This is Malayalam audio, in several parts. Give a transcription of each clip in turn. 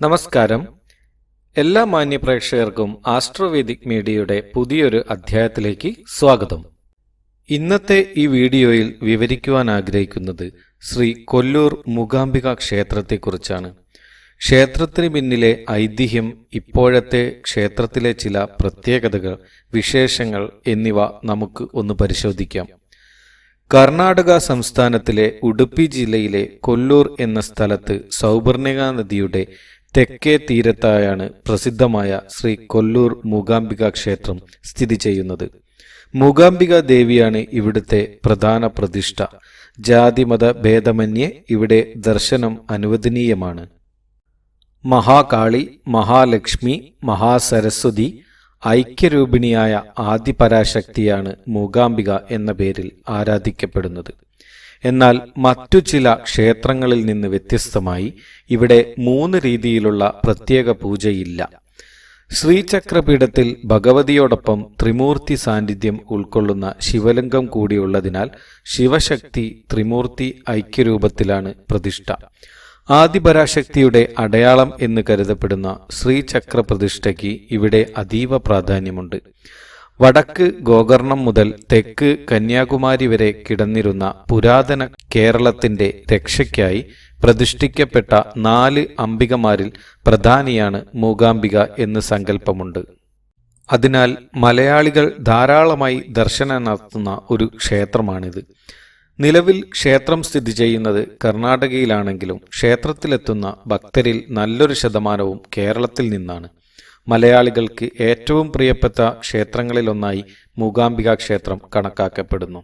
നമസ്കാരം. എല്ലാ മാന്യ പ്രേക്ഷകർക്കും ആസ്ട്രോവേദിക് മീഡിയയുടെ പുതിയൊരു അധ്യായത്തിലേക്ക് സ്വാഗതം. ഇന്നത്തെ ഈ വീഡിയോയിൽ വിവരിക്കുവാൻ ആഗ്രഹിക്കുന്നത് ശ്രീ കൊല്ലൂർ മൂകാംബിക ക്ഷേത്രത്തെക്കുറിച്ചാണ്. ക്ഷേത്രത്തിന് പിന്നിലെ ഐതിഹ്യം ഇപ്പോഴത്തെ ക്ഷേത്രത്തിലെ ചില പ്രത്യേകതകൾ വിശേഷങ്ങൾ എന്നിവ നമുക്ക് ഒന്ന് പരിശോധിക്കാം. കർണാടക സംസ്ഥാനത്തിലെ ഉടുപ്പി ജില്ലയിലെ കൊല്ലൂർ എന്ന സ്ഥലത്ത് സൗപർണിക നദിയുടെ തെക്കേ തീരത്തായാണ് പ്രസിദ്ധമായ ശ്രീ കൊല്ലൂർ മൂകാംബിക ക്ഷേത്രം സ്ഥിതി ചെയ്യുന്നത്. മൂകാംബിക ദേവിയാണ് ഇവിടുത്തെ പ്രധാന പ്രതിഷ്ഠ. ജാതിമത ഭേദമന്യേ ഇവിടെ ദർശനം അനുവദനീയമാണ്. മഹാകാളി മഹാലക്ഷ്മി മഹാസരസ്വതി ഐക്യരൂപിണിയായ ആദിപരാശക്തിയാണ് മൂകാംബിക എന്ന പേരിൽ ആരാധിക്കപ്പെടുന്നത്. എന്നാൽ മറ്റു ചില ക്ഷേത്രങ്ങളിൽ നിന്ന് വ്യത്യസ്തമായി ഇവിടെ മൂന്ന് രീതിയിലുള്ള പ്രത്യേക പൂജയില്ല. ശ്രീചക്രപീഠത്തിൽ ഭഗവതിയോടൊപ്പം ത്രിമൂർത്തി സാന്നിധ്യം ഉൾക്കൊള്ളുന്ന ശിവലിംഗം കൂടിയുള്ളതിനാൽ ശിവശക്തി ത്രിമൂർത്തി ഐക്യരൂപത്തിലാണ് പ്രതിഷ്ഠ. ആദിപരാശക്തിയുടെ അടയാളം എന്ന് കരുതപ്പെടുന്ന ശ്രീചക്ര പ്രതിഷ്ഠയ്ക്ക് ഇവിടെ അതീവ പ്രാധാന്യമുണ്ട്. വടക്ക് ഗോകർണം മുതൽ തെക്ക് കന്യാകുമാരി വരെ കിടന്നിരുന്ന പുരാതന കേരളത്തിന്റെ രക്ഷയ്ക്കായി പ്രതിഷ്ഠിക്കപ്പെട്ട നാല് അംബികമാരിൽ പ്രധാനിയാണ് മൂകാംബിക എന്ന് സങ്കല്പമുണ്ട്. അതിനാൽ മലയാളികൾ ധാരാളമായി ദർശനം നടത്തുന്ന ഒരു ക്ഷേത്രമാണിത്. നിലവിൽ ക്ഷേത്രം സ്ഥിതി ചെയ്യുന്നത് കർണാടകയിലാണെങ്കിലും ക്ഷേത്രത്തിലെത്തുന്ന ഭക്തരിൽ നല്ലൊരു ശതമാനവും കേരളത്തിൽ നിന്നാണ്. മലയാളികൾക്ക് ഏറ്റവും പ്രിയപ്പെട്ട ക്ഷേത്രങ്ങളിലൊന്നായി മൂകാംബിക ക്ഷേത്രം കണക്കാക്കപ്പെടുന്നു.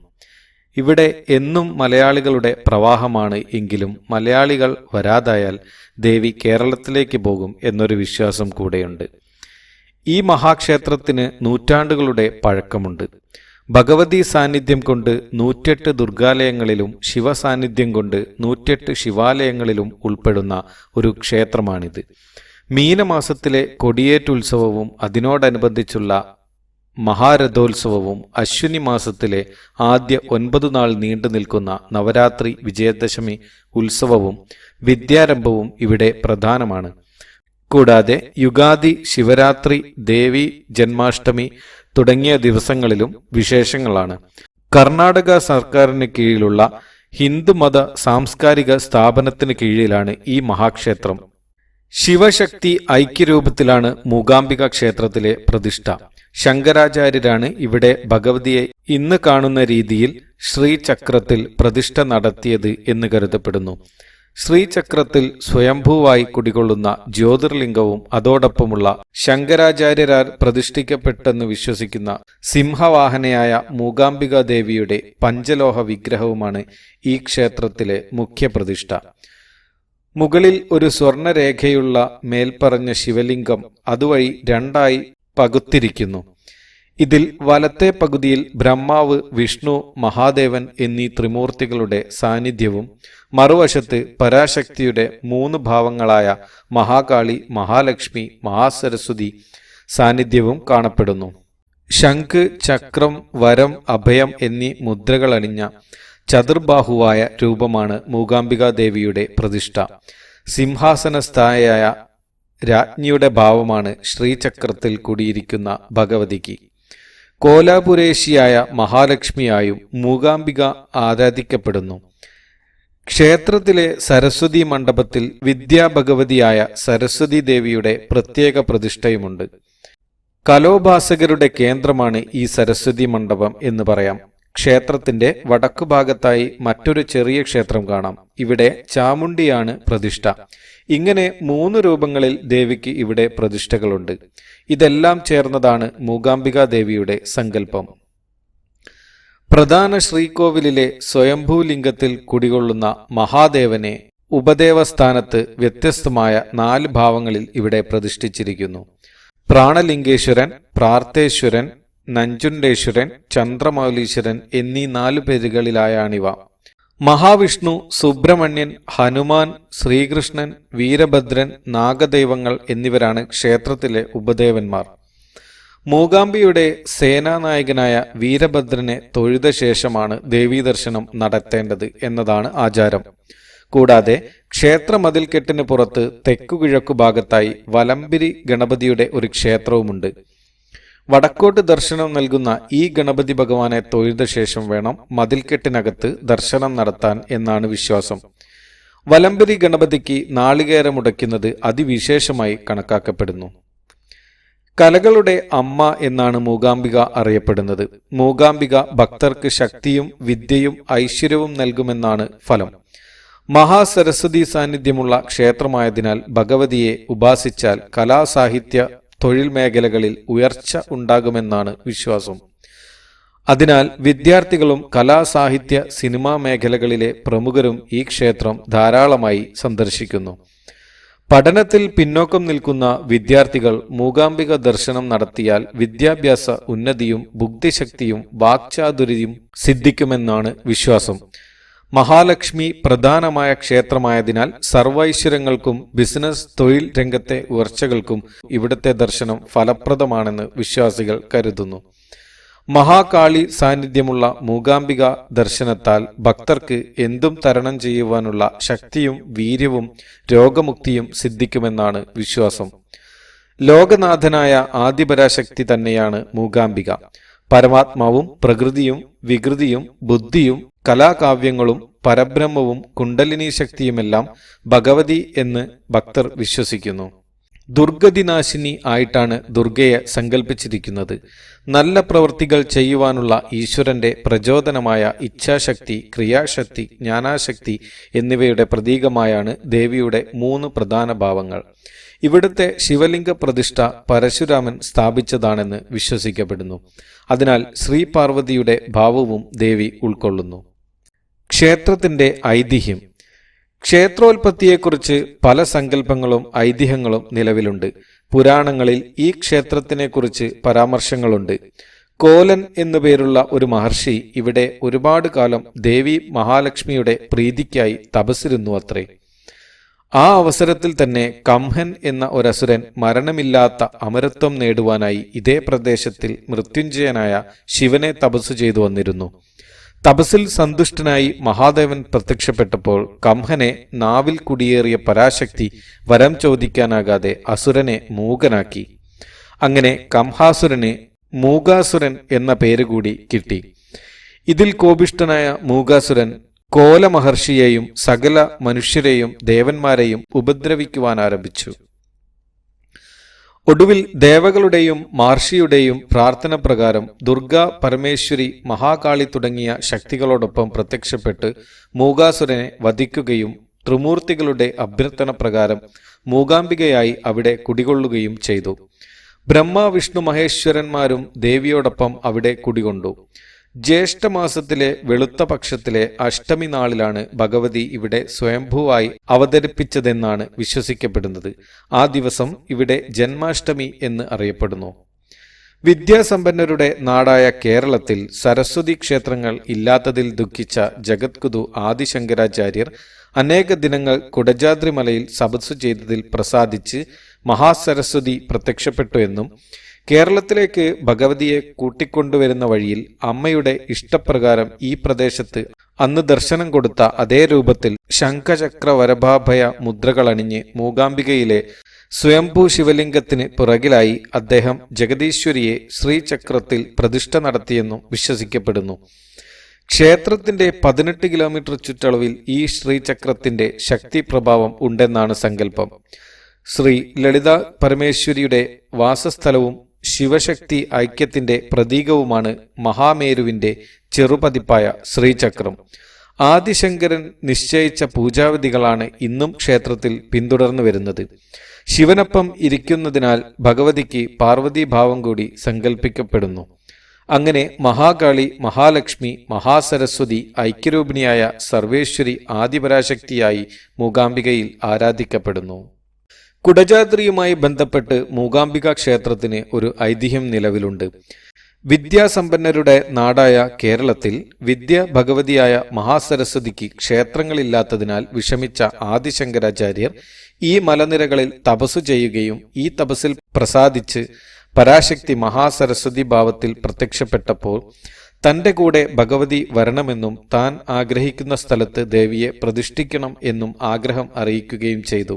ഇവിടെ എന്നും മലയാളികളുടെ പ്രവാഹമാണ് എങ്കിലും മലയാളികൾ വരാതായാൽ ദേവി കേരളത്തിലേക്ക് പോകും എന്നൊരു വിശ്വാസം കൂടെയുണ്ട്. ഈ മഹാക്ഷേത്രത്തിന് നൂറ്റാണ്ടുകളുടെ പഴക്കമുണ്ട്. ഭഗവതി സാന്നിധ്യം കൊണ്ട് നൂറ്റെട്ട് ദുർഗാലയങ്ങളിലും ശിവസാന്നിധ്യം കൊണ്ട് നൂറ്റെട്ട് ശിവാലയങ്ങളിലും ഉൾപ്പെടുന്ന ഒരു ക്ഷേത്രമാണിത്. മീനമാസത്തിലെ കൊടിയേറ്റുത്സവവും അതിനോടനുബന്ധിച്ചുള്ള മഹാരഥോത്സവവും അശ്വിനി മാസത്തിലെ ആദ്യ ഒൻപത് നാൾ നീണ്ടു നിൽക്കുന്ന നവരാത്രി വിജയദശമി ഉത്സവവും വിദ്യാരംഭവും ഇവിടെ പ്രധാനമാണ്. കൂടാതെ യുഗാദി ശിവരാത്രി ദേവി ജന്മാഷ്ടമി തുടങ്ങിയ ദിവസങ്ങളിലും വിശേഷങ്ങളാണ്. കർണാടക സർക്കാരിന് കീഴിലുള്ള ഹിന്ദുമത സാംസ്കാരിക സ്ഥാപനത്തിന് കീഴിലാണ് ഈ മഹാക്ഷേത്രം. ശിവശക്തി ഐക്യരൂപത്തിലാണ് മൂകാംബിക ക്ഷേത്രത്തിലെ പ്രതിഷ്ഠ. ശങ്കരാചാര്യരാണ് ഇവിടെ ഭഗവതിയെ ഇന്ന് കാണുന്ന രീതിയിൽ ശ്രീചക്രത്തിൽ പ്രതിഷ്ഠ നടത്തിയത് എന്ന് കരുതപ്പെടുന്നു. ശ്രീചക്രത്തിൽ സ്വയംഭൂവായി കുടികൊള്ളുന്ന ജ്യോതിർലിംഗവും അതോടൊപ്പമുള്ള ശങ്കരാചാര്യരാൽ പ്രതിഷ്ഠിക്കപ്പെട്ടെന്ന് വിശ്വസിക്കുന്ന സിംഹവാഹനയായ മൂകാംബിക ദേവിയുടെ പഞ്ചലോഹ വിഗ്രഹവുമാണ് ഈ ക്ഷേത്രത്തിലെ മുഖ്യ പ്രതിഷ്ഠ. മുകളിൽ ഒരു സ്വർണരേഖയുള്ള മേൽപ്പറഞ്ഞ ശിവലിംഗം അതുവഴി രണ്ടായി പകുത്തിരിക്കുന്നു. ഇതിൽ വലത്തെ പകുതിയിൽ ബ്രഹ്മാവ് വിഷ്ണു മഹാദേവൻ എന്നീ ത്രിമൂർത്തികളുടെ സാന്നിധ്യവും മറുവശത്ത് പരാശക്തിയുടെ മൂന്ന് ഭാവങ്ങളായ മഹാകാളി മഹാലക്ഷ്മി മഹാസരസ്വതി സാന്നിധ്യവും കാണപ്പെടുന്നു. ശംഖ് ചക്രം വരം അഭയം എന്നീ മുദ്രകൾ അണിഞ്ഞ ചതുർബാഹുവായ രൂപമാണ് മൂകാംബികാ ദേവിയുടെ പ്രതിഷ്ഠ. സിംഹാസനസ്ഥായായ രാജ്ഞിയുടെ ഭാവമാണ് ശ്രീചക്രത്തിൽ കുടിയിരിക്കുന്ന ഭഗവതിക്ക്. കോലാപുരേശിയായ മഹാലക്ഷ്മിയായും മൂകാംബിക ആരാധിക്കപ്പെടുന്നു. ക്ഷേത്രത്തിലെ സരസ്വതി മണ്ഡപത്തിൽ വിദ്യാഭഗവതിയായ സരസ്വതി ദേവിയുടെ പ്രത്യേക പ്രതിഷ്ഠയുമുണ്ട്. കലോപാസകരുടെ കേന്ദ്രമാണ് ഈ സരസ്വതി മണ്ഡപം എന്ന് പറയാം. ക്ഷേത്രത്തിന്റെ വടക്കു ഭാഗത്തായി മറ്റൊരു ചെറിയ ക്ഷേത്രം കാണാം. ഇവിടെ ചാമുണ്ടിയാണ് പ്രതിഷ്ഠ. ഇങ്ങനെ മൂന്ന് രൂപങ്ങളിൽ ദേവിക്ക് ഇവിടെ പ്രതിഷ്ഠകളുണ്ട്. ഇതെല്ലാം ചേർന്നതാണ് മൂകാംബിക ദേവിയുടെ സങ്കല്പം. പ്രധാന ശ്രീകോവിലിലെ സ്വയംഭൂലിംഗത്തിൽ കുടികൊള്ളുന്ന മഹാദേവനെ ഉപദേവസ്ഥാനത്ത് വ്യത്യസ്തമായ നാല് ഭാവങ്ങളിൽ ഇവിടെ പ്രതിഷ്ഠിച്ചിരിക്കുന്നു. പ്രാണലിംഗേശ്വരൻ പ്രാർത്ഥേശ്വരൻ നഞ്ചുണ്ടേശ്വരൻ ചന്ദ്രമൗലീശ്വരൻ എന്നീ നാലു പേരുകളിലായാണിവ. മഹാവിഷ്ണു സുബ്രഹ്മണ്യൻ ഹനുമാൻ ശ്രീകൃഷ്ണൻ വീരഭദ്രൻ നാഗദൈവങ്ങൾ എന്നിവരാണ് ക്ഷേത്രത്തിലെ ഉപദേവന്മാർ. മൂകാംബിയുടെ സേനാനായകനായ വീരഭദ്രനെ തൊഴുത ശേഷമാണ് ദേവീദർശനം നടത്തേണ്ടത് എന്നതാണ് ആചാരം. കൂടാതെ ക്ഷേത്ര മതിൽക്കെട്ടിന് പുറത്ത് തെക്കുകിഴക്കു ഭാഗത്തായി വലമ്പിരി ഗണപതിയുടെ ഒരു ക്ഷേത്രവുമുണ്ട്. വടക്കോട്ട് ദർശനം നൽകുന്ന ഈ ഗണപതി ഭഗവാനെ തൊഴുത ശേഷം വേണം മതിൽക്കെട്ടിനകത്ത് ദർശനം നടത്താൻ എന്നാണ് വിശ്വാസം. വലമ്പരി ഗണപതിക്ക് നാളികേരമുടയ്ക്കുന്നത് അതിവിശേഷമായി കണക്കാക്കപ്പെടുന്നു. കലകളുടെ അമ്മ എന്നാണ് മൂകാംബിക അറിയപ്പെടുന്നത്. മൂകാംബിക ഭക്തർക്ക് ശക്തിയും വിദ്യയും ഐശ്വര്യവും നൽകുമെന്നാണ് ഫലം. മഹാസരസ്വതി സാന്നിധ്യമുള്ള ക്ഷേത്രമായതിനാൽ ഭഗവതിയെ ഉപാസിച്ചാൽ കലാസാഹിത്യ തൊഴിൽ മേഖലകളിൽ ഉയർച്ച ഉണ്ടാകുമെന്നാണ് വിശ്വാസം. അതിനാൽ വിദ്യാർത്ഥികളും കലാസാഹിത്യ സിനിമാ മേഖലകളിലെ പ്രമുഖരും ഈ ക്ഷേത്രം ധാരാളമായി സന്ദർശിക്കുന്നു. പഠനത്തിൽ പിന്നോക്കം നിൽക്കുന്ന വിദ്യാർത്ഥികൾ മൂകാംബിക ദർശനം നടത്തിയാൽ വിദ്യാഭ്യാസ ഉന്നതിയും ബുദ്ധിശക്തിയും വാക്ചാതുരിയും സിദ്ധിക്കുമെന്നാണ് വിശ്വാസം. മഹാലക്ഷ്മി പ്രധാനമായ ക്ഷേത്രമായതിനാൽ സർവൈശ്വര്യങ്ങൾക്കും ബിസിനസ് തൊഴിൽ രംഗത്തെ ഉയർച്ചകൾക്കും ഇവിടുത്തെ ദർശനം ഫലപ്രദമാണെന്ന് വിശ്വാസികൾ കരുതുന്നു. മഹാകാളി സാന്നിധ്യമുള്ള മൂകാംബിക ദർശനത്താൽ ഭക്തർക്ക് എന്തും തരണം ചെയ്യുവാനുള്ള ശക്തിയും വീര്യവും രോഗമുക്തിയും സിദ്ധിക്കുമെന്നാണ് വിശ്വാസം. ലോകനാഥനായ ആദിപരാശക്തി തന്നെയാണ് മൂകാംബിക. പരമാത്മാവും പ്രകൃതിയും വികൃതിയും ബുദ്ധിയും കലാകാവ്യങ്ങളും പരബ്രഹ്മവും കുണ്ടലിനി ശക്തിയുമെല്ലാം ഭഗവതി എന്ന് ഭക്തർ വിശ്വസിക്കുന്നു. ദുർഗതിനാശിനി ആയിട്ടാണ് ദുർഗയെ സങ്കല്പിച്ചിരിക്കുന്നത് നല്ല പ്രവൃത്തികൾ ചെയ്യുവാനുള്ള ഈശ്വരന്റെ പ്രചോദനമായ ഇച്ഛാശക്തി ക്രിയാശക്തി ജ്ഞാനാശക്തി എന്നിവയുടെ പ്രതീകമായാണ് ദേവിയുടെ മൂന്ന് പ്രധാന ഭാവങ്ങൾ. ഇവിടുത്തെ ശിവലിംഗ പ്രതിഷ്ഠ പരശുരാമൻ സ്ഥാപിച്ചതാണെന്ന് വിശ്വസിക്കപ്പെടുന്നു. അതിനാൽ ശ്രീ പാർവതിയുടെ ഭാവവും ദേവി ഉൾക്കൊള്ളുന്നു. ക്ഷേത്രത്തിന്റെ ഐതിഹ്യം. ക്ഷേത്രോൽപത്തിയെക്കുറിച്ച് പല സങ്കല്പങ്ങളും ഐതിഹ്യങ്ങളും നിലവിലുണ്ട്. പുരാണങ്ങളിൽ ഈ ക്ഷേത്രത്തിനെക്കുറിച്ച് പരാമർശങ്ങളുണ്ട്. കോലൻ എന്നു പേരുള്ള ഒരു മഹർഷി ഇവിടെ ഒരുപാട് കാലം ദേവി മഹാലക്ഷ്മിയുടെ പ്രീതിക്കായി തപസ്സിരുന്നു അത്രേ. ആ അവസരത്തിൽ തന്നെ കംഹൻ എന്ന ഒരസുരൻ മരണമില്ലാത്ത അമരത്വം നേടുവാനായി ഇതേ പ്രദേശത്തിൽ മൃത്യുഞ്ജയനായ ശിവനെ തപസ് ചെയ്തു വന്നിരുന്നു. തപസ്സിൽ സന്തുഷ്ടനായി മഹാദേവൻ പ്രത്യക്ഷപ്പെട്ടപ്പോൾ കംഹനെ നാവിൽ കുടിയേറിയ പരാശക്തി വരം ചോദിക്കാനാകാതെ അസുരനെ മൂകനാക്കി. അങ്ങനെ കംഹാസുരന് മൂകാസുരൻ എന്ന പേര് കൂടി കിട്ടി. ഇതിൽ കോപിഷ്ടനായ മൂകാസുരൻ കോലമഹർഷിയെയും സകല മനുഷ്യരെയും ദേവന്മാരെയും ഉപദ്രവിക്കുവാൻ ആരംഭിച്ചു. ഒടുവിൽ ദേവകളുടെയും മഹർഷിയുടെയും പ്രാർത്ഥന പ്രകാരം ദുർഗ പരമേശ്വരി മഹാകാളി തുടങ്ങിയ ശക്തികളോടൊപ്പം പ്രത്യക്ഷപ്പെട്ട് മൂകാസുരനെ വധിക്കുകയും ത്രിമൂർത്തികളുടെ അഭ്യർത്ഥന പ്രകാരം മൂകാംബികയായി അവിടെ കുടികൊള്ളുകയും ചെയ്തു. ബ്രഹ്മ വിഷ്ണു മഹേശ്വരന്മാരും ദേവിയോടൊപ്പം അവിടെ കുടികൊണ്ടു. ജ്യേഷ്ഠമാസത്തിലെ വെളുത്ത പക്ഷത്തിലെ അഷ്ടമി നാളിലാണ് ഭഗവതി ഇവിടെ സ്വയംഭൂവായി അവതരിപ്പിച്ചതെന്നാണ് വിശ്വസിക്കപ്പെടുന്നത്. ആ ദിവസം ഇവിടെ ജന്മാഷ്ടമി എന്ന് അറിയപ്പെടുന്നു. വിദ്യാസമ്പന്നരുടെ നാടായ കേരളത്തിൽ സരസ്വതി ക്ഷേത്രങ്ങൾ ഇല്ലാത്തതിൽ ദുഃഖിച്ച ജഗദ്ഗുരു ആദിശങ്കരാചാര്യർ അനേക ദിനങ്ങൾ കുടജാദ്രിമലയിൽ സബസ് ചെയ്തതിൽ പ്രസാദിച്ച് മഹാസരസ്വതി പ്രത്യക്ഷപ്പെട്ടു എന്നും കേരളത്തിലേക്ക് ഭഗവതിയെ കൂട്ടിക്കൊണ്ടുവരുന്ന വഴിയിൽ അമ്മയുടെ ഇഷ്ടപ്രകാരം ഈ പ്രദേശത്ത് അന്ന് ദർശനം കൊടുത്ത അതേ രൂപത്തിൽ ശംഖചക്ര വരഭാഭയ മുദ്രകളണിഞ്ഞ് മൂകാംബികയിലെ സ്വയംഭൂ ശിവലിംഗത്തിന് പുറകിലായി അദ്ദേഹം ജഗദീശ്വരിയെ ശ്രീചക്രത്തിൽ പ്രതിഷ്ഠ നടത്തിയെന്നും വിശ്വസിക്കപ്പെടുന്നു. ക്ഷേത്രത്തിന്റെ പതിനെട്ട് കിലോമീറ്റർ ചുറ്റളവിൽ ഈ ശ്രീചക്രത്തിന്റെ ശക്തി പ്രഭാവം ഉണ്ടെന്നാണ് സങ്കല്പം. ശ്രീ ലളിത പരമേശ്വരിയുടെ വാസസ്ഥലവും ശിവശക്തി ഐക്യത്തിന്റെ പ്രതീകവുമാണ് മഹാമേരുവിന്റെ ചെറുപതിപ്പായ ശ്രീചക്രം. ആദിശങ്കരൻ നിശ്ചയിച്ച പൂജാവിധികളാണ് ഇന്നും ക്ഷേത്രത്തിൽ പിന്തുടർന്നു വരുന്നത്. ശിവനൊപ്പം ഇരിക്കുന്നതിനാൽ ഭഗവതിക്ക് പാർവതീഭാവം കൂടി സങ്കല്പിക്കപ്പെടുന്നു അങ്ങനെ മഹാകാളി മഹാലക്ഷ്മി മഹാസരസ്വതി ഐക്യരൂപിണിയായ സർവേശ്വരി ആദിപരാശക്തിയായി മൂകാംബികയിൽ ആരാധിക്കപ്പെടുന്നു. കുടജാദ്രിയുമായി ബന്ധപ്പെട്ട് മൂകാംബിക ക്ഷേത്രത്തിന് ഒരു ഐതിഹ്യം നിലവിലുണ്ട്. വിദ്യാസമ്പന്നരുടെ നാടായ കേരളത്തിൽ വിദ്യ ഭഗവതിയായ മഹാസരസ്വതിക്ക് ക്ഷേത്രങ്ങളില്ലാത്തതിനാൽ വിഷമിച്ച ആദിശങ്കരാചാര്യർ ഈ മലനിരകളിൽ തപസ്സു ചെയ്യുകയും ഈ തപസ്സിൽ പ്രസാദിച്ച് പരാശക്തി മഹാസരസ്വതി ഭാവത്തിൽ പ്രത്യക്ഷപ്പെട്ടപ്പോൾ തന്റെ കൂടെ ഭഗവതി വരണമെന്നും താൻ ആഗ്രഹിക്കുന്ന സ്ഥലത്ത് ദേവിയെ പ്രതിഷ്ഠിക്കണം എന്നും ആഗ്രഹം അറിയിക്കുകയും ചെയ്തു.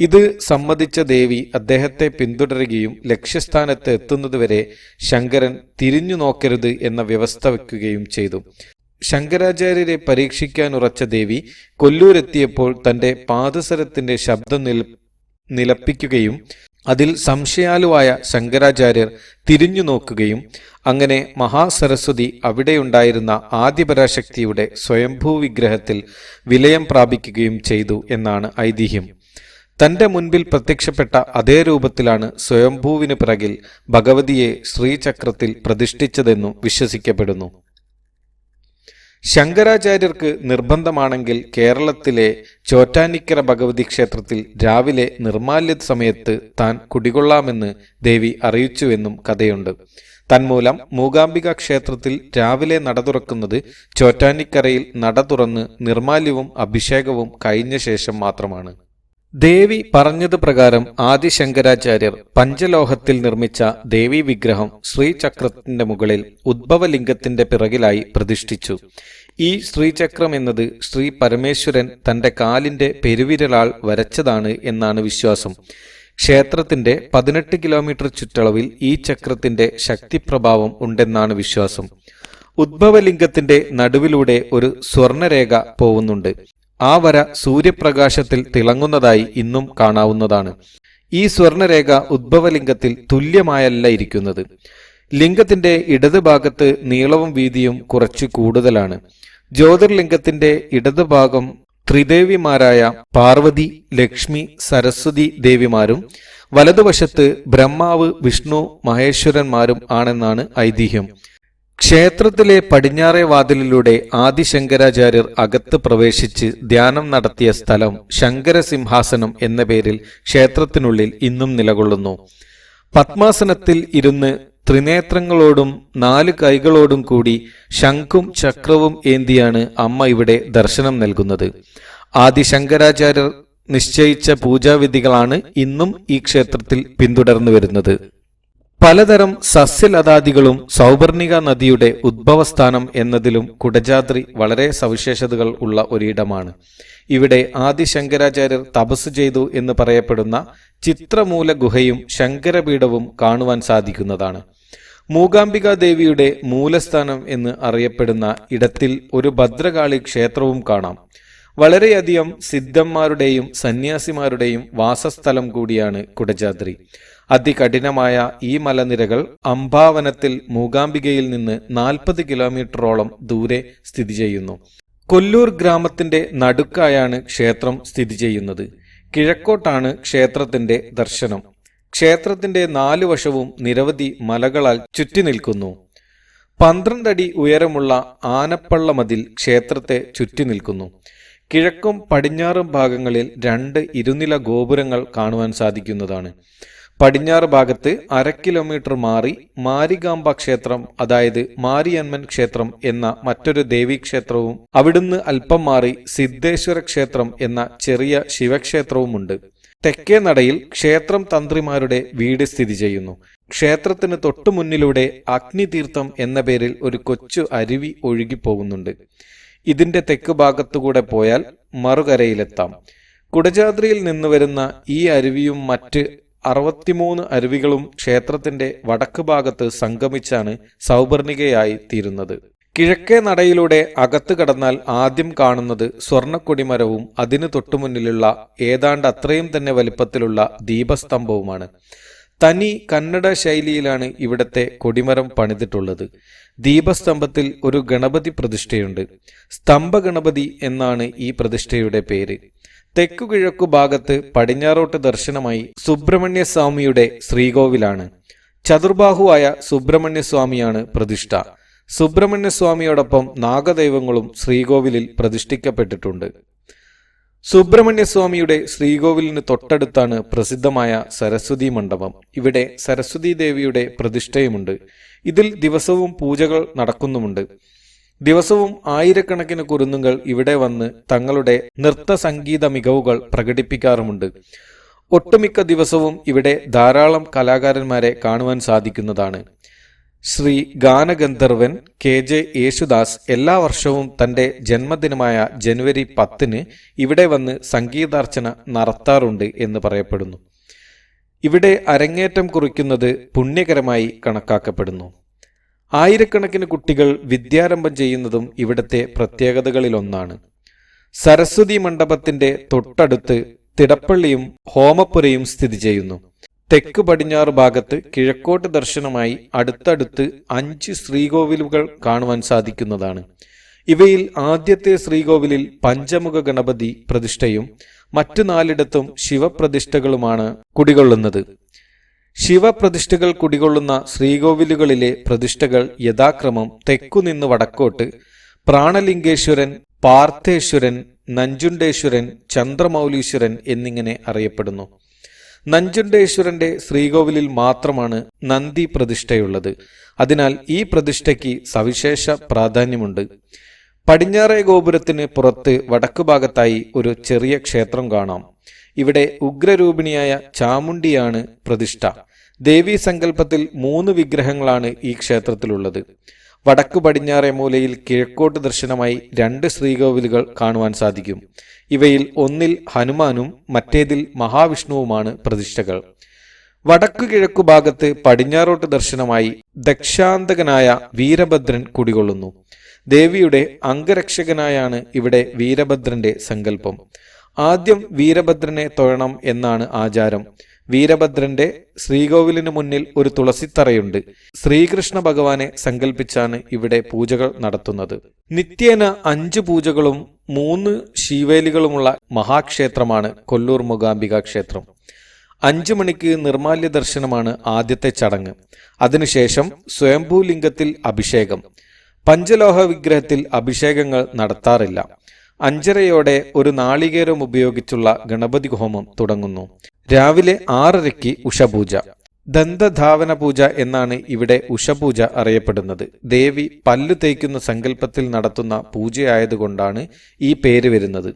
ഇത് സമ്മതിച്ച ദേവി അദ്ദേഹത്തെ പിന്തുടരുകയും ലക്ഷ്യസ്ഥാനത്ത് എത്തുന്നതുവരെ ശങ്കരൻ തിരിഞ്ഞു നോക്കരുത് എന്ന വ്യവസ്ഥ വെക്കുകയും ചെയ്തു. ശങ്കരാചാര്യരെ പരീക്ഷിക്കാൻ ഉറച്ച ദേവി കൊല്ലൂരെത്തിയപ്പോൾ തന്റെ പാദസരത്തിന്റെ ശബ്ദം നില നിലപ്പിക്കുകയും അതിൽ സംശയാലുവായ ശങ്കരാചാര്യർ തിരിഞ്ഞു നോക്കുകയും അങ്ങനെ മഹാസരസ്വതി അവിടെയുണ്ടായിരുന്ന ആദിപരാശക്തിയുടെ സ്വയംഭൂ വിഗ്രഹത്തിൽ വിലയം പ്രാപിക്കുകയും ചെയ്തു എന്നാണ് ഐതിഹ്യം. തന്റെ മുൻപിൽ പ്രത്യക്ഷപ്പെട്ട അതേ രൂപത്തിലാണ് സ്വയംഭൂവിന് പിറകിൽ ഭഗവതിയെ ശ്രീചക്രത്തിൽ പ്രതിഷ്ഠിച്ചതെന്നു വിശ്വസിക്കപ്പെടുന്നു. ശങ്കരാചാര്യർക്ക് നിർബന്ധമാണെങ്കിൽ കേരളത്തിലെ ചോറ്റാനിക്കര ഭഗവതി ക്ഷേത്രത്തിൽ രാവിലെ നിർമാല്യ സമയത്ത് താൻ കുടികൊള്ളാമെന്ന് ദേവി അറിയിച്ചുവെന്നും കഥയുണ്ട്. തന്മൂലം മൂകാംബിക ക്ഷേത്രത്തിൽ രാവിലെ നട തുറക്കുന്നത് ചോറ്റാനിക്കരയിൽ നട തുറന്ന് നിർമാല്യവും അഭിഷേകവും കഴിഞ്ഞ ശേഷം മാത്രമാണ്. ദേവി പറഞ്ഞത് പ്രകാരം ആദിശങ്കരാചാര്യർ പഞ്ചലോഹത്തിൽ നിർമ്മിച്ച ദേവി വിഗ്രഹം ശ്രീചക്രത്തിന്റെ മുകളിൽ ഉദ്ഭവലിംഗത്തിന്റെ പിറകിലായി പ്രതിഷ്ഠിച്ചു. ഈ ശ്രീചക്രം എന്നത് ശ്രീ പരമേശ്വരൻ തന്റെ കാലിന്റെ പെരുവിരലാൾ വരച്ചതാണ് എന്നാണ് വിശ്വാസം. ക്ഷേത്രത്തിന്റെ പതിനെട്ട് കിലോമീറ്റർ ചുറ്റളവിൽ ഈ ചക്രത്തിന്റെ ശക്തിപ്രഭാവം ഉണ്ടെന്നാണ് വിശ്വാസം. ഉദ്ഭവലിംഗത്തിന്റെ നടുവിലൂടെ ഒരു സ്വർണരേഖ പോകുന്നുണ്ട് ആ വര സൂര്യപ്രകാശത്തിൽ തിളങ്ങുന്നതായി ഇന്നും കാണാവുന്നതാണ്. ഈ സ്വർണരേഖ ഉദ്ഭവലിംഗത്തിൽ തുല്യമായല്ല ഇരിക്കുന്നത്. ലിംഗത്തിന്റെ ഇടതുഭാഗത്ത് നീളവും വീതിയും കുറച്ച് കൂടുതലാണ്. ജ്യോതിർലിംഗത്തിന്റെ ഇടതുഭാഗം ത്രിദേവിമാരായ പാർവതി ലക്ഷ്മി സരസ്വതി ദേവിമാരും വലതുവശത്ത് ബ്രഹ്മാവ് വിഷ്ണു മഹേശ്വരന്മാരും ആണെന്നാണ് ഐതിഹ്യം. ക്ഷേത്രത്തിലെ പടിഞ്ഞാറേ വാതിലിലൂടെ ആദിശങ്കരാചാര്യർ അകത്ത് പ്രവേശിച്ച് ധ്യാനം നടത്തിയ സ്ഥലം ശങ്കരസിംഹാസനം എന്ന പേരിൽ ക്ഷേത്രത്തിനുള്ളിൽ ഇന്നും നിലകൊള്ളുന്നു. പത്മാസനത്തിൽ ഇരുന്ന് ത്രിനേത്രങ്ങളോടും നാല് കൈകളോടും കൂടി ശംഖും ചക്രവും ഏന്തിയാണ് അമ്മ ഇവിടെ ദർശനം നൽകുന്നത്. ആദിശങ്കരാചാര്യർ നിശ്ചയിച്ച പൂജാവിധികളാണ് ഇന്നും ഈ ക്ഷേത്രത്തിൽ പിന്തുടർന്നു വരുന്നത്. പലതരം സസ്യലതാദികളും സൗവർണിക നദിയുടെ ഉദ്ഭവസ്ഥാനം എന്നതിലും കുടജാദ്രി വളരെ സവിശേഷതകൾ ഉള്ള ഒരിടമാണ്. ഇവിടെ ആദി ശങ്കരാചാര്യർ തപസ് ചെയ്തു എന്ന് പറയപ്പെടുന്ന ചിത്രമൂല ഗുഹയും ശങ്കരപീഠവും കാണുവാൻ സാധിക്കുന്നതാണ്. മൂകാംബിക ദേവിയുടെ മൂലസ്ഥാനം എന്ന് അറിയപ്പെടുന്ന ഇടത്തിൽ ഒരു ഭദ്രകാളി ക്ഷേത്രവും കാണാം. വളരെയധികം സിദ്ധന്മാരുടെയും സന്യാസിമാരുടെയും വാസസ്ഥലം കൂടിയാണ് കുടജാദ്രി. അതികഠിനമായ ഈ മലനിരകൾ അംബാവനത്തിൽ മൂകാംബികയിൽ നിന്ന് നാൽപ്പത് കിലോമീറ്ററോളം ദൂരെ സ്ഥിതി ചെയ്യുന്നു. കൊല്ലൂർ ഗ്രാമത്തിന്റെ നടുക്കായാണ് ക്ഷേത്രം സ്ഥിതി ചെയ്യുന്നത്. കിഴക്കോട്ടാണ് ക്ഷേത്രത്തിന്റെ ദർശനം. ക്ഷേത്രത്തിന്റെ നാലു വശവും നിരവധി മലകളാൽ ചുറ്റി നിൽക്കുന്നു. പന്ത്രണ്ടടി ഉയരമുള്ള ആനപ്പള്ള മതിൽ ക്ഷേത്രത്തെ ചുറ്റി നിൽക്കുന്നു. കിഴക്കും പടിഞ്ഞാറും ഭാഗങ്ങളിൽ രണ്ട് ഇരുനില ഗോപുരങ്ങൾ കാണുവാൻ സാധിക്കുന്നതാണ്. പടിഞ്ഞാറ് ഭാഗത്ത് അര കിലോമീറ്റർ മാറി മാരികാംബ ക്ഷേത്രം അതായത് മാരിയന്മൻ ക്ഷേത്രം എന്ന മറ്റൊരു ദേവീക്ഷേത്രവും അവിടുന്ന് അല്പം മാറി സിദ്ധേശ്വര ക്ഷേത്രം എന്ന ചെറിയ ശിവക്ഷേത്രവുമുണ്ട്. തെക്കേ നടയിൽ ക്ഷേത്രം തന്ത്രിമാരുടെ വീട് സ്ഥിതി ചെയ്യുന്നു. ക്ഷേത്രത്തിന് തൊട്ടു മുന്നിലൂടെ അഗ്നിതീർത്ഥം എന്ന പേരിൽ ഒരു കൊച്ചു അരുവി ഒഴുകിപ്പോകുന്നുണ്ട്. ഇതിന്റെ തെക്ക് ഭാഗത്തുകൂടെ പോയാൽ മറുകരയിലെത്താം. കുടജാദ്രിയിൽ നിന്ന് വരുന്ന ഈ അരുവിയും മറ്റ് അറുപത്തിമൂന്ന് അരുവികളും ക്ഷേത്രത്തിന്റെ വടക്ക് ഭാഗത്ത് സംഗമിച്ചാണ് സൗപർണികയായി തീരുന്നത്. കിഴക്കേ നടയിലൂടെ അകത്ത് കടന്നാൽ ആദ്യം കാണുന്നത് സ്വർണക്കൊടിമരവും അതിനു തൊട്ടുമുന്നിലുള്ള ഏതാണ്ട് അത്രയും തന്നെ വലിപ്പത്തിലുള്ള ദീപസ്തംഭവുമാണ്. തനി കന്നഡ ശൈലിയിലാണ് ഇവിടത്തെ കൊടിമരം പണിതിട്ടുള്ളത്. ദീപസ്തംഭത്തിൽ ഒരു ഗണപതി പ്രതിഷ്ഠയുണ്ട്. സ്തംഭഗണപതി എന്നാണ് ഈ പ്രതിഷ്ഠയുടെ പേര്. തെക്കു കിഴക്കു ഭാഗത്ത് പടിഞ്ഞാറോട്ട് ദർശനമായി സുബ്രഹ്മണ്യ സ്വാമിയുടെ ശ്രീകോവിലാണ്. ചതുർബാഹുവായ സുബ്രഹ്മണ്യ സ്വാമിയാണ് പ്രതിഷ്ഠ. സുബ്രഹ്മണ്യ സ്വാമിയോടൊപ്പം നാഗദൈവങ്ങളും ശ്രീകോവിലിൽ പ്രതിഷ്ഠിക്കപ്പെട്ടിട്ടുണ്ട്. സുബ്രഹ്മണ്യ സ്വാമിയുടെ ശ്രീകോവിലിന് തൊട്ടടുത്താണ് പ്രസിദ്ധമായ സരസ്വതി മണ്ഡപം. ഇവിടെ സരസ്വതി ദേവിയുടെ പ്രതിഷ്ഠയുമുണ്ട്. ഇതിൽ ദിവസവും പൂജകൾ നടക്കുന്നുമുണ്ട്. ദിവസവും ആയിരക്കണക്കിന് കുരുന്നുകൾ ഇവിടെ വന്ന് തങ്ങളുടെ നൃത്ത സംഗീത മികവുകൾ പ്രകടിപ്പിക്കാറുമുണ്ട്. ഒട്ടുമിക്ക ദിവസവും ഇവിടെ ധാരാളം കലാകാരന്മാരെ കാണുവാൻ സാധിക്കുന്നതാണ്. ശ്രീ ഗാനഗന്ധർവൻ കെ ജെ യേശുദാസ് എല്ലാ വർഷവും തന്റെ ജന്മദിനമായ ജനുവരി പത്തിന് ഇവിടെ വന്ന് സംഗീതാർച്ചന നടത്താറുണ്ട് എന്ന് പറയപ്പെടുന്നു. ഇവിടെ അരങ്ങേറ്റം കുറിക്കുന്നത് പുണ്യകരമായി കണക്കാക്കപ്പെടുന്നു. ആയിരക്കണക്കിന് കുട്ടികൾ വിദ്യാരംഭം ചെയ്യുന്നതും ഇവിടത്തെ പ്രത്യേകതകളിലൊന്നാണ്. സരസ്വതി മണ്ഡപത്തിന്റെ തൊട്ടടുത്ത് തിടപ്പള്ളിയും ഹോമപ്പുരയും സ്ഥിതി ചെയ്യുന്നു. തെക്ക് പടിഞ്ഞാറ് ഭാഗത്ത് കിഴക്കോട്ട് ദർശനമായി അടുത്തടുത്ത് അഞ്ച് ശ്രീകോവിലുകൾ കാണുവാൻ സാധിക്കുന്നതാണ്. ഇവയിൽ ആദ്യത്തെ ശ്രീകോവിലിൽ പഞ്ചമുഖ ഗണപതി പ്രതിഷ്ഠയും മറ്റു നാലിടത്തും ശിവപ്രതിഷ്ഠകളുമാണ് കുടികൊള്ളുന്നത്. ശിവപ്രതിഷ്ഠകൾ കുടികൊള്ളുന്ന ശ്രീകോവിലുകളിലെ പ്രതിഷ്ഠകൾ യഥാക്രമം തെക്കുനിന്ന് വടക്കോട്ട് പ്രാണലിംഗേശ്വരൻ പാർത്ഥേശ്വരൻ നഞ്ചുണ്ടേശ്വരൻ ചന്ദ്രമൗലീശ്വരൻ എന്നിങ്ങനെ അറിയപ്പെടുന്നു. നഞ്ചുണ്ടേശ്വരന്റെ ശ്രീകോവിലിൽ മാത്രമാണ് നന്ദി പ്രതിഷ്ഠയുള്ളത്. അതിനാൽ ഈ പ്രതിഷ്ഠയ്ക്ക് സവിശേഷ പ്രാധാന്യമുണ്ട്. പടിഞ്ഞാറേ ഗോപുരത്തിന് പുറത്ത് വടക്കു ഭാഗത്തായി ഒരു ചെറിയ ക്ഷേത്രം കാണാം. ഇവിടെ ഉഗ്രരൂപിണിയായ ചാമുണ്ടിയാണ് പ്രതിഷ്ഠ. ദേവീ സങ്കല്പത്തിൽ മൂന്ന് വിഗ്രഹങ്ങളാണ് ഈ ക്ഷേത്രത്തിലുള്ളത്. വടക്കു പടിഞ്ഞാറേ മൂലയിൽ കിഴക്കോട്ട് ദർശനമായി രണ്ട് ശ്രീകോവിലുകൾ കാണുവാൻ സാധിക്കും. ഇവയിൽ ഒന്നിൽ ഹനുമാനും മറ്റേതിൽ മഹാവിഷ്ണുവുമാണ് പ്രതിഷ്ഠകൾ. വടക്കു കിഴക്കു ഭാഗത്ത് പടിഞ്ഞാറോട്ട് ദർശനമായി ദക്ഷാന്തകനായ വീരഭദ്രൻ കുടികൊള്ളുന്നു. ദേവിയുടെ അംഗരക്ഷകനായാണ് ഇവിടെ വീരഭദ്രന്റെ സങ്കല്പം. ആദ്യം വീരഭദ്രനെ തൊഴണം എന്നാണ് ആചാരം. വീരഭദ്രന്റെ ശ്രീകോവിലിന് മുന്നിൽ ഒരു തുളസിത്തറയുണ്ട്. ശ്രീകൃഷ്ണ ഭഗവാനെ സങ്കല്പിച്ചാണ് ഇവിടെ പൂജകൾ നടത്തുന്നത്. നിത്യേന അഞ്ച് പൂജകളും മൂന്ന് ശീവേലികളുമുള്ള മഹാക്ഷേത്രമാണ് കൊല്ലൂർ മൂകാംബിക ക്ഷേത്രം. അഞ്ചു മണിക്ക് നിർമാല്യ ദർശനമാണ് ആദ്യത്തെ ചടങ്ങ്. അതിനുശേഷം സ്വയംഭൂലിംഗത്തിൽ അഭിഷേകം. പഞ്ചലോഹ വിഗ്രഹത്തിൽ അഭിഷേകങ്ങൾ നടത്താറില്ല. അഞ്ചരയോടെ ഒരു നാളികേരം ഉപയോഗിച്ചുള്ള ഗണപതി ഹോമം തുടങ്ങുന്നു. രാവിലെ ആറരയ്ക്ക് ഉഷപൂജ. ദന്തധാവന പൂജ എന്നാണ് ഇവിടെ ഉഷപൂജ അറിയപ്പെടുന്നത്. ദേവി പല്ലു തേക്കുന്ന സങ്കല്പത്തിൽ നടത്തുന്ന പൂജയായതുകൊണ്ടാണ് ഈ പേര് വരുന്നത്.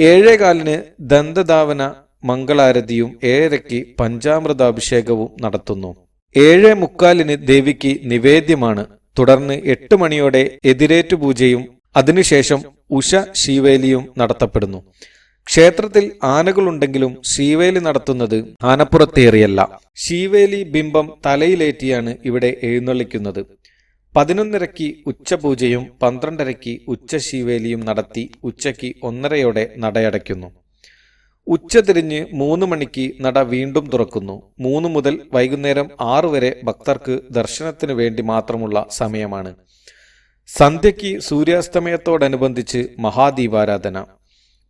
ഏഴേകാലിന് ദന്തധാവന മംഗളാരതിയും ഏഴരയ്ക്ക് പഞ്ചാമൃതാഭിഷേകവും നടത്തുന്നു. ഏഴേ മുക്കാലിന് ദേവിക്ക് നിവേദ്യമാണ് തുടർന്ന് എട്ട് മണിയോടെ എതിരേറ്റു പൂജയും അതിനുശേഷം ഉഷ ശീവേലിയും നടത്തപ്പെടുന്നു. ക്ഷേത്രത്തിൽ ആനകളുണ്ടെങ്കിലും ശീവേലി നടത്തുന്നത് ആനപ്പുറത്തേറിയല്ല. ശീവേലി ബിംബം തലയിലേറ്റിയാണ് ഇവിടെ എഴുന്നള്ളിക്കുന്നത്. പതിനൊന്നരയ്ക്ക് ഉച്ചപൂജയും പന്ത്രണ്ടരയ്ക്ക് ഉച്ചശീവേലിയും നടത്തി ഉച്ചയ്ക്ക് ഒന്നരയോടെ നടയടയ്ക്കുന്നു. ഉച്ച തിരിഞ്ഞ് മൂന്ന് മണിക്ക് നട വീണ്ടും തുറക്കുന്നു. മൂന്ന് മുതൽ വൈകുന്നേരം ആറ് വരെ ഭക്തർക്ക് ദർശനത്തിന് വേണ്ടി മാത്രമുള്ള സമയമാണ്. സന്ധ്യയ്ക്ക് സൂര്യാസ്തമയത്തോടനുബന്ധിച്ച് മഹാദീപാരാധന.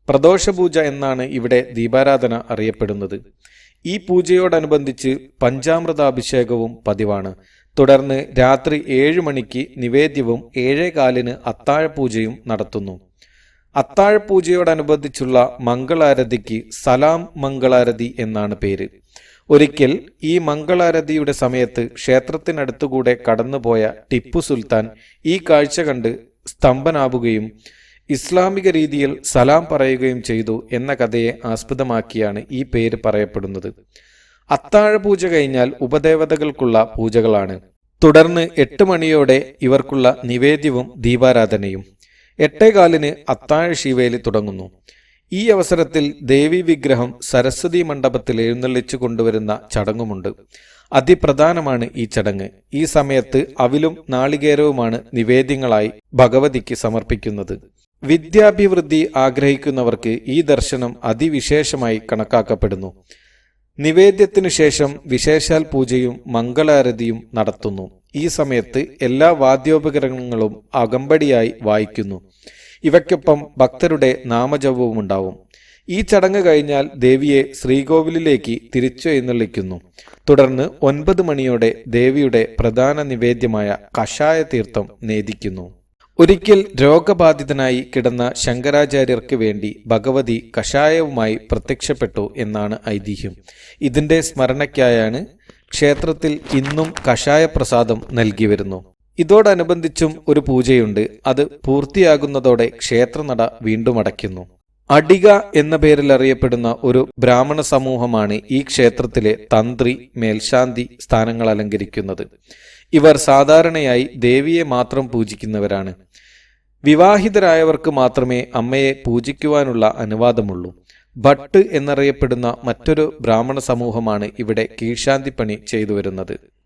പ്രദോഷപൂജ എന്നാണ് ഇവിടെ ദീപാരാധന അറിയപ്പെടുന്നത്. ഈ പൂജയോടനുബന്ധിച്ച് പഞ്ചാമൃതാഭിഷേകവും പതിവാണ്. തുടർന്ന് രാത്രി ഏഴ് മണിക്ക് നിവേദ്യവും ഏഴേകാലിന് അത്താഴപൂജയും നടത്തുന്നു. അത്താഴപൂജയോടനുബന്ധിച്ചുള്ള മംഗളാരതിക്ക് സലാം മംഗളാരതി എന്നാണ് പേര്. ഒരിക്കൽ ഈ മംഗളാരതിയുടെ സമയത്ത് ക്ഷേത്രത്തിനടുത്തുകൂടെ കടന്നുപോയ ടിപ്പു സുൽത്താൻ ഈ കാഴ്ച കണ്ട് സ്തംഭനാവുകയും ഇസ്ലാമിക രീതിയിൽ സലാം പറയുകയും ചെയ്തു എന്ന കഥയെ ആസ്പദമാക്കിയാണ് ഈ പേര് പറയപ്പെടുന്നത്. അത്താഴ പൂജ കഴിഞ്ഞാൽ ഉപദേവതകൾക്കുള്ള പൂജകളാണ്. തുടർന്ന് എട്ട് മണിയോടെ ഇവർക്കുള്ള നിവേദ്യവും ദീപാരാധനയും. എട്ടേകാലിന് അത്താഴ ശിവേലി തുടങ്ങുന്നു. ഈ അവസരത്തിൽ ദേവി വിഗ്രഹം സരസ്വതി മണ്ഡപത്തിൽ എഴുന്നള്ളിച്ചു കൊണ്ടുവരുന്ന ചടങ്ങുമുണ്ട്. അതിപ്രധാനമാണ് ഈ ചടങ്ങ്. ഈ സമയത്ത് അവിലും നാളികേരവുമാണ് നിവേദ്യങ്ങളായി ഭഗവതിക്ക് സമർപ്പിക്കുന്നത്. വിദ്യാഭിവൃദ്ധി ആഗ്രഹിക്കുന്നവർക്ക് ഈ ദർശനം അതിവിശേഷമായി കണക്കാക്കപ്പെടുന്നു. നിവേദ്യത്തിനു ശേഷം വിശേഷാൽ പൂജയും മംഗളാരതിയും നടത്തുന്നു. ഈ സമയത്ത് എല്ലാ വാദ്യോപകരണങ്ങളും അകമ്പടിയായി വായിക്കുന്നു. ഇവയ്ക്കൊപ്പം ഭക്തരുടെ നാമജപവും ഉണ്ടാവും. ഈ ചടങ്ങ് കഴിഞ്ഞാൽ ദേവിയെ ശ്രീകോവിലിലേക്ക് തിരിച്ചു എഴുന്നള്ളിക്കുന്നു. തുടർന്ന് ഒൻപത് മണിയോടെ ദേവിയുടെ പ്രധാന നിവേദ്യമായ കഷായ തീർത്ഥം നേദിക്കുന്നു. ഒരിക്കൽ രോഗബാധിതനായി കിടന്ന ശങ്കരാചാര്യർക്ക് വേണ്ടി ഭഗവതി കഷായവുമായി പ്രത്യക്ഷപ്പെട്ടു എന്നാണ് ഐതിഹ്യം. ഇതിന്റെ സ്മരണയ്ക്കായാണ് ക്ഷേത്രത്തിൽ ഇന്നും കഷായ പ്രസാദം നൽകി വരുന്നു ഇതോടനുബന്ധിച്ചും ഒരു പൂജയുണ്ട്. അത് പൂർത്തിയാകുന്നതോടെ ക്ഷേത്രനട വീണ്ടും അടയ്ക്കുന്നു. അടിക എന്ന പേരിൽ അറിയപ്പെടുന്ന ഒരു ബ്രാഹ്മണ സമൂഹമാണ് ഈ ക്ഷേത്രത്തിലെ തന്ത്രി മേൽശാന്തി സ്ഥാനങ്ങൾ അലങ്കരിക്കുന്നത്. ഇവർ സാധാരണയായി ദേവിയെ മാത്രം പൂജിക്കുന്നവരാണ്. വിവാഹിതരായവർക്ക് മാത്രമേ അമ്മയെ പൂജിക്കുവാനുള്ള അനുവാദമുള്ളൂ. ഭട്ട് എന്നറിയപ്പെടുന്ന മറ്റൊരു ബ്രാഹ്മണ സമൂഹമാണ് ഇവിടെ കീഴ്ശാന്തിപ്പണി ചെയ്തു വരുന്നത്